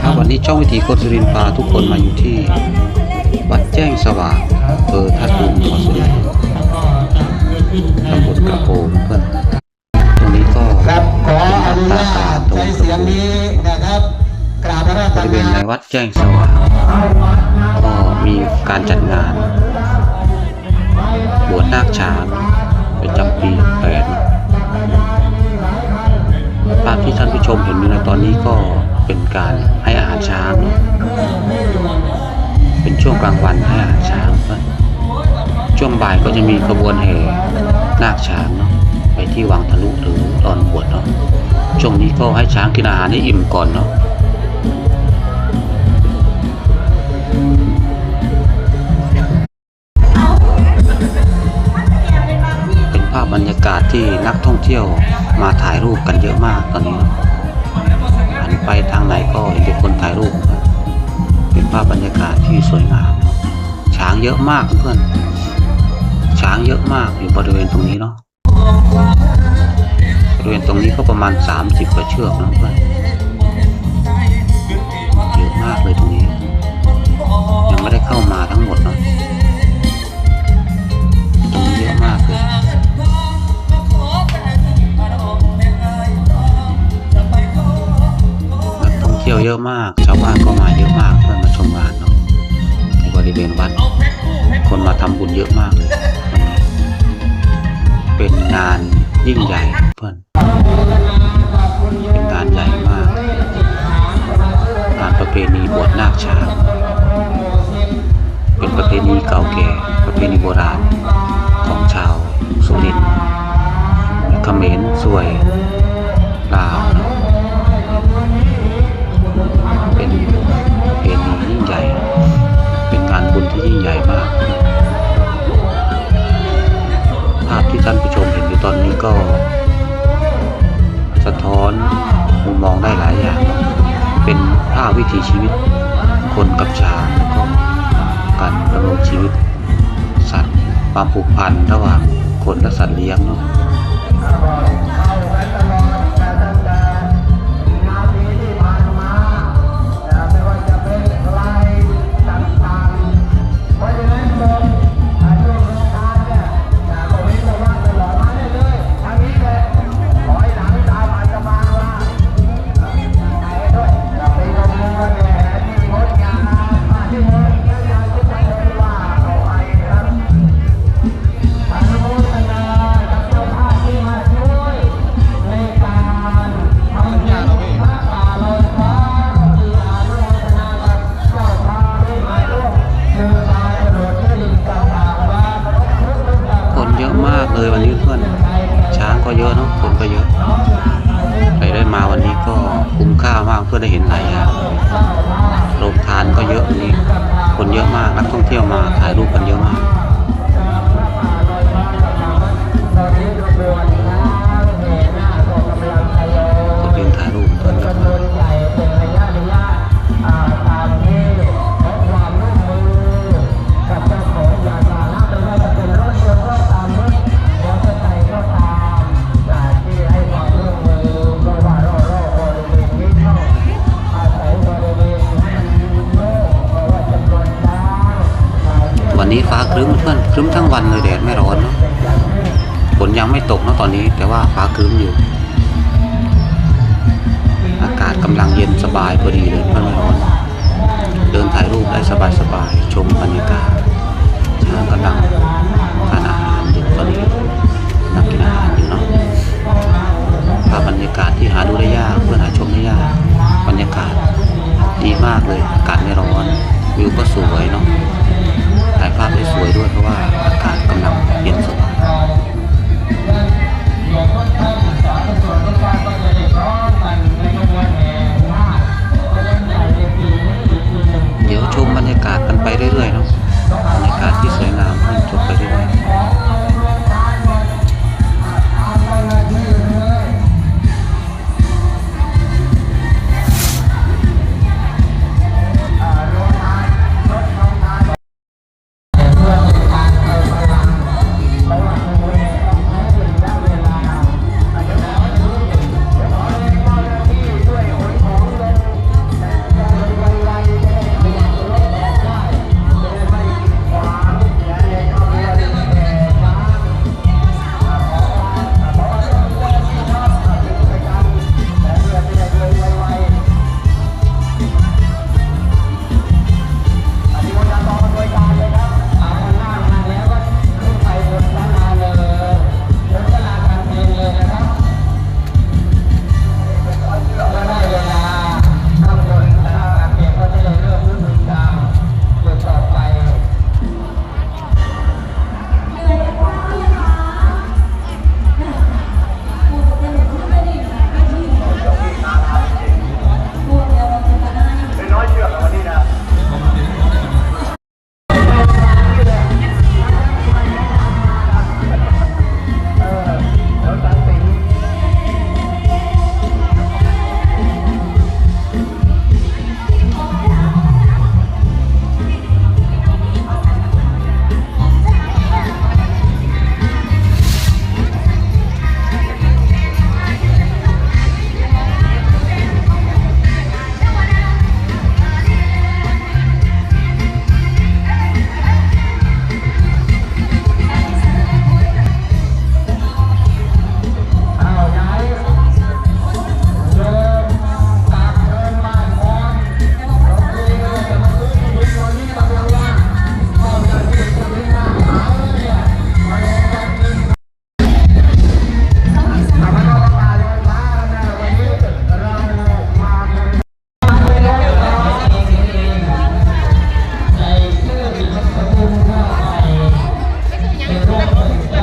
ครับวันนี้ช่องวิถีโคนสุรินทร์พาทุกคนมาอยู่ที่ วัดแจ้งสว่างอำเภอท่าตูมจังหวัดสุรินทร์ตำบลกระโปรงเพื่อนตรงนี้ก็ครับขออนุญาตใช้เสียงนี้นะครับกราบพระราชบริเวณในทานวัดแจ้งสว่างก็มีการจัดงาน บวชนาคช้างประจำปี มเห็นอยู่ในตอนนี้ก็เป็นการให้อาหารช้างเนอะเป็นช่วงกลางวันให้อาหารช้างเพื่อนช่วงบ่ายก็จะมีขบวนแห่นาคช้างเนาะไปที่วังทะลุหรือตอนบวชเนาะช่วงนี้ก็ให้ช้างกินอาหารให้อิ่มก่อนเนาะเป็นภาพบรรยากาศที่นักท่องเที่ยวมาถ่ายรูปกันเยอะมากตอนนี้ ไปทางไหนก็เห็นแต่คนถ่ายรูป เป็นภาพบรรยากาศที่สวยงาม ช้างเยอะมากเพื่อน ช้างเยอะมากอยู่บริเวณตรงนี้เนาะ บริเวณตรงนี้ก็ประมาณ 30กว่าเชือกนะเพื่อน เยอะมากเลยตรงนี้ ยังไม่ได้เข้ามา เยอะมาก ชาวบ้านก็มาเยอะมากเพื่อมาชมงานเนาะในบริเวณวัดคนมาทำบุญเยอะมากเลย เป็นงานยิ่งใหญ่เพื่อนเป็นงานใหญ่มาก งานประเพณีบวชนาคช้างเป็นประเพณีเก่าแก่ ประเพณีโบราณของชาวสุรินทร์เขมรสวยลาว ที่ยิ่งใหญ่มาก ภาพที่ท่านผู้ชมเห็นอยู่ตอนนี้ก็ สะท้อนมุมมองได้หลายอย่างเนอะเป็นภาพวิถีชีวิต คนกับช้างแล้วก็การดำรงชีวิต สัตว์ความผูกพันระหว่างคนและสัตว์เลี้ยงเนาะ วันนี้เพื่อนช้างก็เยอะเนาะคนก็เยอะไปได้มาวันนี้ก็คุ้มค่ามากเพื่อได้เห็นหลายอย่างโรงทานก็เยอะนนี้คนเยอะมากนักท่องเที่ยวมาถ่ายรูปกันเยอะมาก รึ้มเพื่อนครึ้มทั้งวันเลยแดดไม่ร้อนเนาะฝนยังไม่ตกเนาะตอนนี้ แต่ว่าฟ้าครึ้มอยู่ อากาศกำลังเย็นสบายพอดีเลยไม่ร้อน เดินถ่ายรูปได้สบายๆชมบรรยากาศช้างกำลังทานอาหารอยู่ตอนนี้นั่งกินอาหารอยู่เนาะภาพบรรยากาศที่หาดูได้ยากเพื่อนหาชมได้ยากบรรยากาศดีมากเลยอากาศไม่ร้อนวิวก็สวยเนาะ ถ่ายภาพได้สวยด้วยเพราะว่าอากาศกำลังเย็นสบายเดี๋ยวชมบรรยากาศกันไปเรื่อยๆเนาะบรรยากาศที่สวยงามเพื่อนชมไปเรื่อย Gracias.